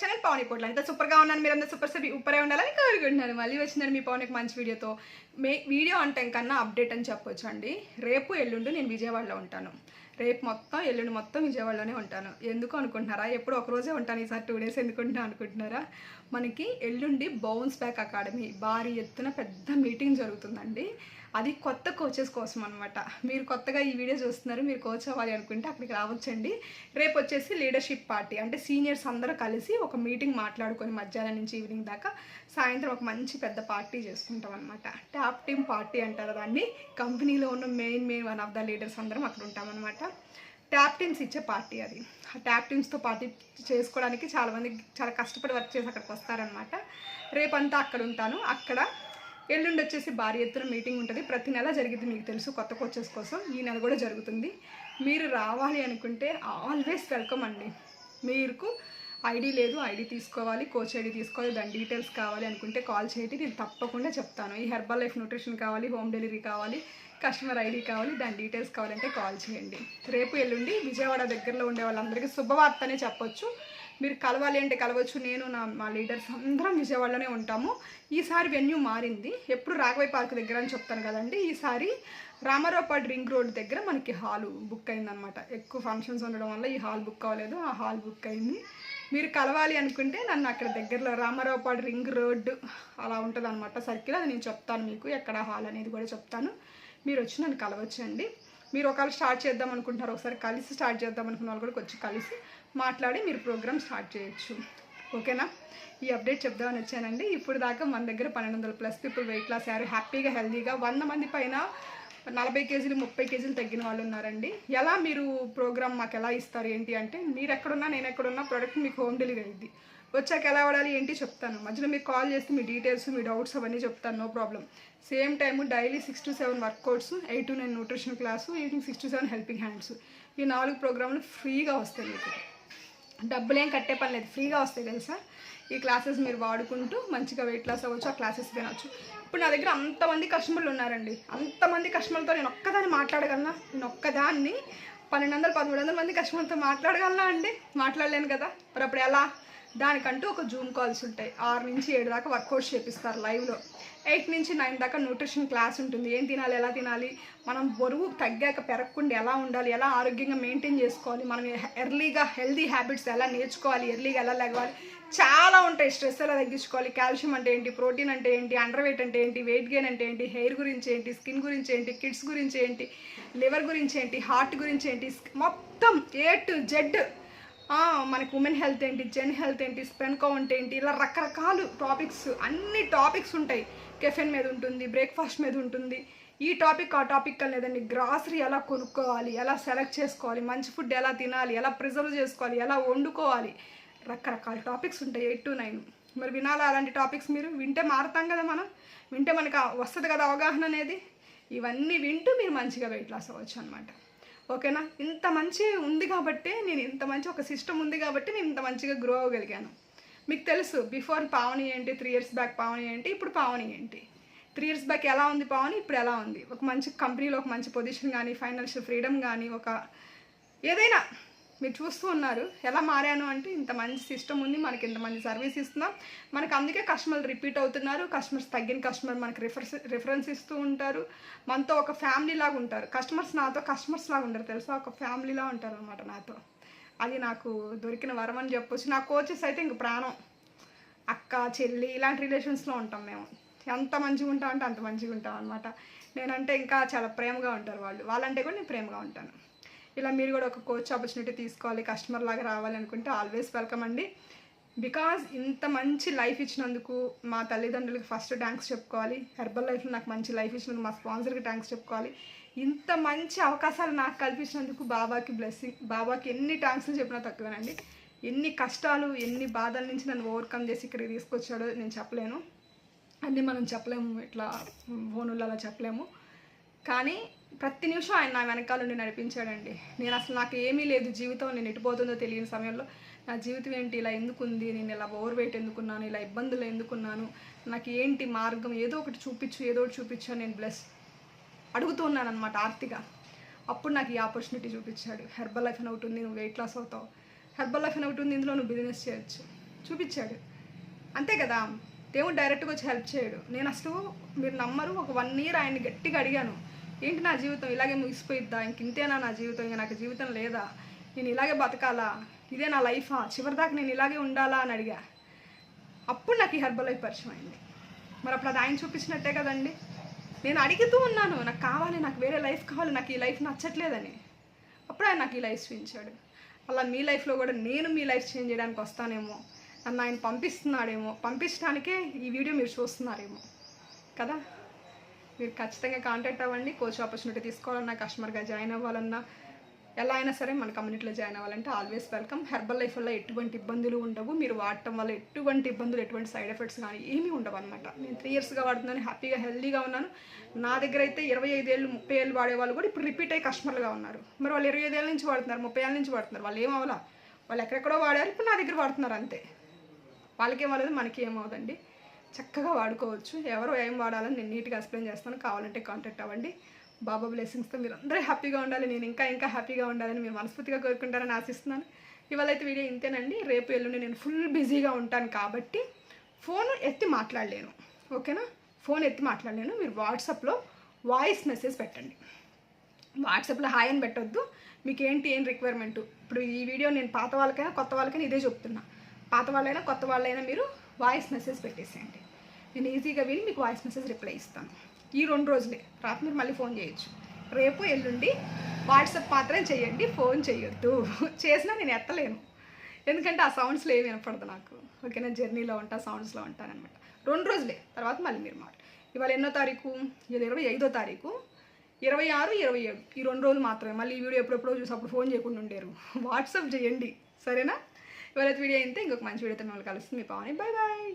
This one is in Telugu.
ఛానల్ పవన్ పోట్ల అంత సూపర్గా ఉన్నాను మీరు అందరూ సూపర్ సూపర్ ఉప్పరే ఉండాలని కోరుకుంటున్నాను. మళ్ళీ వచ్చినారు మీ పవన్ మంచి వీడియోతో. మే వీడియో అంటే కన్నా అప్డేట్ అని చెప్పొచ్చు అండి. రేపు ఎల్లుండి నేను విజయవాడలో ఉంటాను. రేపు మొత్తం ఎల్లుండి మొత్తం విజయవాడలోనే ఉంటాను. ఎందుకు అనుకుంటున్నారా? ఎప్పుడు ఒక రోజే ఉంటాను ఈసారి టూ డేస్ ఎందుకు అనుకుంటున్నారా? మనకి ఎల్లుండి బౌన్స్ బ్యాక్ అకాడమీ భారీ ఎత్తున పెద్ద మీటింగ్ జరుగుతుందండి. అది కొత్త కోచెస్ కోసం అనమాట మీరు కొత్తగా ఈ వీడియో చూస్తున్నారు మీరు కోచ్ అవ్వాలి అనుకుంటే అక్కడికి రావచ్చండి. రేపు వచ్చేసి లీడర్షిప్ పార్టీ అంటే సీనియర్స్ అందరూ కలిసి ఒక మీటింగ్ మాట్లాడుకొని మధ్యాహ్నం నుంచి ఈవినింగ్ దాకా సాయంత్రం ఒక మంచి పెద్ద పార్టీ చేసుకుంటాం అనమాట ట్యాప్ టీమ్ పార్టీ అంటారు దాన్ని. కంపెనీలో ఉన్న main main one of the leaders అందరం అక్కడ ఉంటామన్నమాట ట్యాప్ టీమ్స్ ఇచ్చే పార్టీ అది. ఆ ట్యాప్ టీమ్స్తో పార్టీ చేసుకోవడానికి చాలామంది చాలా కష్టపడి వర్క్ చేసి అక్కడికి వస్తారనమాట రేపంతా అక్కడ ఉంటాను. అక్కడ ఎల్లుండి వచ్చేసి భారీ ఎత్తున మీటింగ్ ఉంటుంది. ప్రతి నెల జరిగింది మీకు తెలుసు కొత్త కోచెస్ కోసం. ఈ నెల కూడా జరుగుతుంది. మీరు రావాలి అనుకుంటే ఆల్వేస్ వెల్కమ్ అండి. మీకు ఐడి లేదు ఐడి తీసుకోవాలి కోచ్ ఐడి తీసుకోవాలి దాని డీటెయిల్స్ కావాలి అనుకుంటే కాల్ చేయండి. నేను తప్పకుండా చెప్తాను. ఈ హెర్బల్ లైఫ్ న్యూట్రిషన్ కావాలి హోమ్ డెలివరీ కావాలి కస్టమర్ ఐడి కావాలి దాని డీటెయిల్స్ కావాలంటే కాల్ చేయండి. రేపు ఎల్లుండి విజయవాడ దగ్గరలో ఉండే వాళ్ళందరికీ శుభవార్త అనే చెప్పొచ్చు. మీరు కలవాలి అంటే కలవచ్చు. నేను నా మా లీడర్స్ అందరం విజయవాడలోనే ఉంటాము. ఈసారి వెన్యూ మారింది. ఎప్పుడు రాఘవయ్య పార్క్ దగ్గర అని చెప్తాను కదండి. ఈసారి రామారావుపాడు రింగ్ రోడ్ దగ్గర మనకి హాల్ బుక్ అయిందనమాట ఎక్కువ ఫంక్షన్స్ ఉండడం వల్ల ఈ హాల్ బుక్ అవ్వలేదు. ఆ హాల్ బుక్ అయింది. మీరు కలవాలి అనుకుంటే నన్ను అక్కడ దగ్గరలో రామారావుపాడు రింగ్ రోడ్ అలా ఉంటుంది అనమాట సర్కిల్. అది నేను చెప్తాను మీకు. ఎక్కడ హాల్ అనేది కూడా చెప్తాను. మీరు వచ్చి నన్ను కలవచ్చండి. మీరు ఒకవేళ స్టార్ట్ చేద్దాం అనుకుంటున్నారు ఒకసారి కలిసి స్టార్ట్ చేద్దాం అనుకున్న వాళ్ళు కూడా వచ్చి కలిసి మాట్లాడి మీరు ప్రోగ్రామ్ స్టార్ట్ చేయొచ్చు. ఓకేనా? ఈ అప్డేట్ చెప్దామని వచ్చానండి. ఇప్పుడు దాకా మన దగ్గర పన్నెండు వందల ప్లస్ పీపుల్ వెయిట్ లాస్ అయ్యారు. హ్యాపీగా హెల్తీగా వంద మంది పైన నలభై కేజీలు ముప్పై కేజీలు తగ్గిన వాళ్ళు ఉన్నారండి. ఎలా మీరు ప్రోగ్రామ్ మాకు ఎలా ఇస్తారు ఏంటి అంటే మీరు ఎక్కడున్నా నేను ఎక్కడున్నా ప్రోడక్ట్ మీకు హోమ్ డెలివరీ అయింది. వచ్చాక ఎలా వాడాలి ఏంటి చెప్తాను. మధ్యలో మీకు కాల్ చేస్తే మీ డీటెయిల్స్ మీ డౌట్స్ అవన్నీ చెప్తాను. No problem. Same time daily six to seven workouts eight to nine nutrition class evening six to seven helping hands. ఈ నాలుగు ప్రోగ్రాంలు ఫ్రీగా వస్తాయి మీకు. డబ్బులు ఏం కట్టే పని లేదు. ఫ్రీగా వస్తాయి తెలుసా? ఈ క్లాసెస్ మీరు వాడుకుంటూ మంచిగా వెయిట్ లాస్ అవ్వచ్చు ఆ క్లాసెస్ వినొచ్చు ఇప్పుడు నా దగ్గర అంతమంది కస్టమర్లు ఉన్నారండి. అంతమంది కస్టమర్లతో నేను ఒక్కదాన్ని మాట్లాడగలనా? నేను ఒక్కదాన్ని పన్నెండు వందలు పదమూడు వందల మంది కస్టమర్తో మాట్లాడగలనా అండి? మాట్లాడలేను కదా. మరి అప్పుడు ఎలా? దానికంటూ ఒక జూమ్ కాల్స్ ఉంటాయి. ఆరు నుంచి ఏడు దాకా వర్కౌట్స్ చేపిస్తారు లైవ్లో ఎయిట్ నుంచి నైన్ దాకా న్యూట్రిషన్ క్లాస్ ఉంటుంది. ఏం తినాలి ఎలా తినాలి? మనం బరువు తగ్గాక పెరగకుండా ఎలా ఉండాలి ఎలా ఆరోగ్యంగా మెయింటైన్ చేసుకోవాలి మనం ఎర్లీగా హెల్దీ హ్యాబిట్స్ ఎలా నేర్చుకోవాలి ఎర్లీగా ఎలా లెగవాలి? చాలా ఉంటాయి. స్ట్రెస్ ఎలా తగ్గించుకోవాలి? కాల్షియం అంటే ఏంటి? ప్రోటీన్ అంటే ఏంటి? అండర్ వెయిట్ అంటే ఏంటి? వెయిట్ గెయిన్ అంటే ఏంటి? హెయిర్ గురించి ఏంటి? స్కిన్ గురించి ఏంటి? కిడ్స్ గురించి ఏంటి? లివర్ గురించి ఏంటి? హార్ట్ గురించి ఏంటి? మొత్తం ఏ టు జెడ్. మనకి ఉమెన్ హెల్త్ ఏంటి? జెన్ హెల్త్ ఏంటి? స్పెన్ కౌంట్ ఏంటి? ఇలా రకరకాలు టాపిక్స్ అన్ని టాపిక్స్ ఉంటాయి. కెఫెన్ మీద ఉంటుంది బ్రేక్ఫాస్ట్ మీద ఉంటుంది. ఈ టాపిక్ ఆ టాపిక్ లేదండి. గ్రాసరీ ఎలా కొనుక్కోవాలి ఎలా సెలెక్ట్ చేసుకోవాలి మంచి ఫుడ్ ఎలా తినాలి ఎలా ప్రిజర్వ్ చేసుకోవాలి ఎలా వండుకోవాలి. రకరకాల టాపిక్స్ ఉంటాయి ఎయిట్ టు నైన్. మరి వినాలా అలాంటి టాపిక్స్ మీరు? వింటే మారుతాం కదా మనం? వింటే మనకు వస్తుంది కదా అవగాహన అనేది? ఇవన్నీ వింటూ మీరు మంచిగా వెయిట్ లాస్ అవ్వచ్చు అనమాట ఓకేనా? ఇంత మంచి ఉంది కాబట్టి నేను ఇంత మంచి ఒక సిస్టమ్ ఉంది కాబట్టి నేను ఇంత మంచిగా గ్రో అవ్వగలిగాను. మీకు తెలుసు బిఫోర్ పావని ఏంటి త్రీ ఇయర్స్ బ్యాక్ పావని ఏంటి ఇప్పుడు పావని ఏంటి? త్రీ ఇయర్స్ బ్యాక్ ఎలా ఉంది పావని ఇప్పుడు ఎలా ఉంది? ఒక మంచి కంపెనీలో ఒక మంచి పొజిషన్ కానీ ఫైనాన్షియల్ ఫ్రీడమ్ కానీ ఒక ఏదైనా మీరు చూస్తూ ఉన్నారు ఎలా మారాను అంటే ఇంత మంచి సిస్టమ్ ఉంది మనకి ఇంత మంచి సర్వీస్ ఇస్తున్నాం. మనకు అందుకే కస్టమర్లు రిపీట్ అవుతున్నారు కస్టమర్స్ తగ్గిన కస్టమర్ మనకి రిఫరెన్స్ రిఫరెన్స్ ఇస్తూ ఉంటారు. మనతో ఒక ఫ్యామిలీ లాగా ఉంటారు. కస్టమర్స్ నాతో కస్టమర్స్ లాగా ఉంటారు తెలుసా? ఒక ఫ్యామిలీలా ఉంటారు అనమాట నాతో. అది నాకు దొరికిన వరం అని చెప్పొచ్చు. నా కోచెస్ అయితే ఇంక ప్రాణం. అక్క చెల్లి ఇలాంటి రిలేషన్స్లో ఉంటాం మేము. ఎంత మంచిగా ఉంటాం అంటే అంత మంచిగా ఉంటాం అనమాట నేనంటే ఇంకా చాలా ప్రేమగా ఉంటారు వాళ్ళు. వాళ్ళంటే కూడా నేను ప్రేమగా ఉంటాను. ఇలా మీరు కూడా ఒక కోచ్ ఆపర్చునిటీ తీసుకోవాలి కస్టమర్ లాగా రావాలి అనుకుంటే ఆల్వేస్ వెల్కమ్ అండి. బికాజ్ ఇంత మంచి లైఫ్ ఇచ్చినందుకు మా తల్లిదండ్రులకి ఫస్ట్ థ్యాంక్స్ చెప్పుకోవాలి. హెర్బల్ లైఫ్లో నాకు మంచి లైఫ్ ఇచ్చినందుకు మా స్పాన్సర్కి థ్యాంక్స్ చెప్పుకోవాలి. ఇంత మంచి అవకాశాలు నాకు కల్పించినందుకు బాబాకి బ్లెస్సింగ్ బాబాకి ఎన్ని థ్యాంక్స్లు చెప్పినా తక్కువేనండి. ఎన్ని కష్టాలు ఎన్ని బాధల నుంచి నన్ను ఓవర్కమ్ చేసి ఇక్కడికి తీసుకొచ్చాడో నేను చెప్పలేను. అన్నీ మనం చెప్పలేము ఇట్లా ఫోనుల్లో అలా చెప్పలేము. కానీ ప్రతి నిమిషం ఆయన నా వెనకాల నుండి నడిపించాడండి. నేను అసలు నాకు ఏమీ లేదు జీవితం నేను ఎటుపోతుందో తెలియని సమయంలో. నా జీవితం ఏంటి? ఇలా ఎందుకుంది? నేను ఇలా ఓవర్ వెయిట్ ఎందుకున్నాను? ఇలా ఇబ్బందులు ఎందుకున్నాను? నాకు ఏంటి మార్గం? ఏదో ఒకటి చూపించు ఏదో ఒకటి చూపించు నేను బ్లెస్ అడుగుతూ ఉన్నాను అనమాట ఆర్తిగా. అప్పుడు నాకు ఈ ఆపర్చునిటీ చూపించాడు. హెర్బల్ లైఫ్ అని ఒకటి ఉంది నువ్వు వెయిట్ లాస్ అవుతావు. హెర్బల్ లైఫ్ అని ఒకటి ఉంది ఇందులో నువ్వు బిజినెస్ చేయొచ్చు. చూపించాడు. అంతే కదా? దేవుడు డైరెక్ట్గా వచ్చి హెల్ప్ చేయడు. నేను అసలు మీరు నమ్మరు ఒక వన్ ఇయర్ ఆయన్ని గట్టిగా అడిగాను. ఏంటి నా జీవితం? ఇలాగే ముగిసిపోయిద్దా? ఇంక ఇంతేనా నా జీవితం? ఇంకా నాకు జీవితం లేదా? నేను ఇలాగే బతకాలా? ఇదే నా లైఫా? చివరిదాకా నేను ఇలాగే ఉండాలా అని అడిగా. అప్పుడు నాకు ఈ హెర్బల్ లైఫ్ పరిచయం అయింది మరి అప్పుడు అది ఆయన చూపించినట్టే కదండి. నేను అడుగుతూ ఉన్నాను నాకు కావాలి నాకు వేరే లైఫ్ కావాలి నాకు ఈ లైఫ్ నచ్చట్లేదని. అప్పుడు ఆయన నాకు ఈ లైఫ్ చూపించాడు. అలా మీ లైఫ్లో కూడా నేను మీ లైఫ్ చేంజ్ చేయడానికి వస్తానేమో నన్ను ఆయన పంపిస్తున్నాడేమో పంపించడానికే ఈ వీడియో మీరు చూస్తున్నారేమో కదా? మీరు ఖచ్చితంగా కాంటాక్ట్ అవ్వండి. కోచ్ ఆపర్చునిటీ తీసుకోవాలన్నా కస్టమర్గా జాయిన్ అవ్వాలన్నా ఎలా అయినా సరే మన కమ్యూనిటీలో జాయిన్ అవ్వాలంటే ఆల్వేస్ వెల్కమ్. హెర్బల్ లైఫ్ వల్ల ఎటువంటి ఇబ్బందులు ఉండవు. మీరు వాడటం వల్ల ఎటువంటి ఇబ్బందులు ఎటువంటి సైడ్ ఎఫెక్ట్స్ కానీ ఏమీ ఉండవు అనమాట నేను త్రీ ఇయర్స్గా వాడుతున్నాను హ్యాపీగా హెల్దీగా ఉన్నాను. నా దగ్గర అయితే ఇరవై ఐదేళ్ళు ముప్పై ఏళ్ళు వాడేవాళ్ళు కూడా ఇప్పుడు రిపీట్ అయ్యి కస్టమర్లుగా ఉన్నారు. మరి వాళ్ళు ఇరవై ఐదేళ్ళ నుంచి వాడుతున్నారు ముప్పై ఏళ్ళ నుంచి వాడుతున్నారు. వాళ్ళు ఏం వాళ్ళు ఎక్కడెక్కడో వాడారు ఇప్పుడు నా దగ్గర వాడుతున్నారు అంతే. వాళ్ళకేం ఏమవ్వలేదు మనకి ఏమవుదండి చక్కగా వాడుకోవచ్చు. ఎవరు ఏం వాడాలని నేను నీట్గా ఎక్స్ప్లెయిన్ చేస్తాను. కావాలంటే కాంటాక్ట్ అవ్వండి. బాబా బ్లెస్సింగ్స్తో మీరు అందరూ హ్యాపీగా ఉండాలి. నేను ఇంకా ఇంకా హ్యాపీగా ఉండాలని మీరు మనస్ఫూర్తిగా కోరుకుంటారని ఆశిస్తున్నాను. ఇవాళ అయితే వీడియో ఇంతేనండి. రేపు ఎల్లుండి నేను ఫుల్ బిజీగా ఉంటాను కాబట్టి ఫోన్ ఎత్తి మాట్లాడలేను. ఓకేనా? ఫోన్ ఎత్తి మాట్లాడలేను. మీరు వాట్సాప్లో వాయిస్ మెసేజ్ పెట్టండి. వాట్సాప్లో హాయ్ అని పెట్టొద్దు. మీకు ఏంటి ఏం రిక్వైర్మెంట్ ఇప్పుడు ఈ వీడియో నేను పాత వాళ్ళకైనా కొత్త వాళ్ళకైనా ఇదే చెప్తున్నా. పాత వాళ్ళైనా కొత్త వాళ్ళైనా మీరు వాయిస్ మెసేజ్ పెట్టేసేయండి. నేను ఈజీగా విని మీకు వాయిస్ మెసేజ్ రిప్లై ఇస్తాను. ఈ రెండు రోజులే. రాత్రి మీరు మళ్ళీ ఫోన్ చేయొచ్చు. రేపు ఎల్లుండి వాట్సాప్ మాత్రం చేయండి ఫోన్ చేయొద్దు. చేసినా నేను ఎత్తలేను. ఎందుకంటే ఆ సౌండ్స్లో ఏమి వినపడదు నాకు. ఓకేనా? జర్నీలో ఉంటా సౌండ్స్లో ఉంటానన్నమాట రెండు రోజులే. తర్వాత మళ్ళీ మీరు మాట ఇవాళ ఎన్నో తారీఖు? ఇవాళ ఇరవై ఐదో తారీఖు. ఇరవై ఆరు ఇరవై ఏడు. ఈ రెండు రోజులు మాత్రమే. మళ్ళీ ఈ వీడియో ఎప్పుడెప్పుడో చూసి అప్పుడు ఫోన్ చేయకుండా ఉండేరు. వాట్సాప్ చేయండి. సరేనా? ఇవాళ వీడియో అయితే ఇంకొక మంచి వీడియోతో మిమ్మల్ని కలుస్తుంది మీ పావని. Bye bye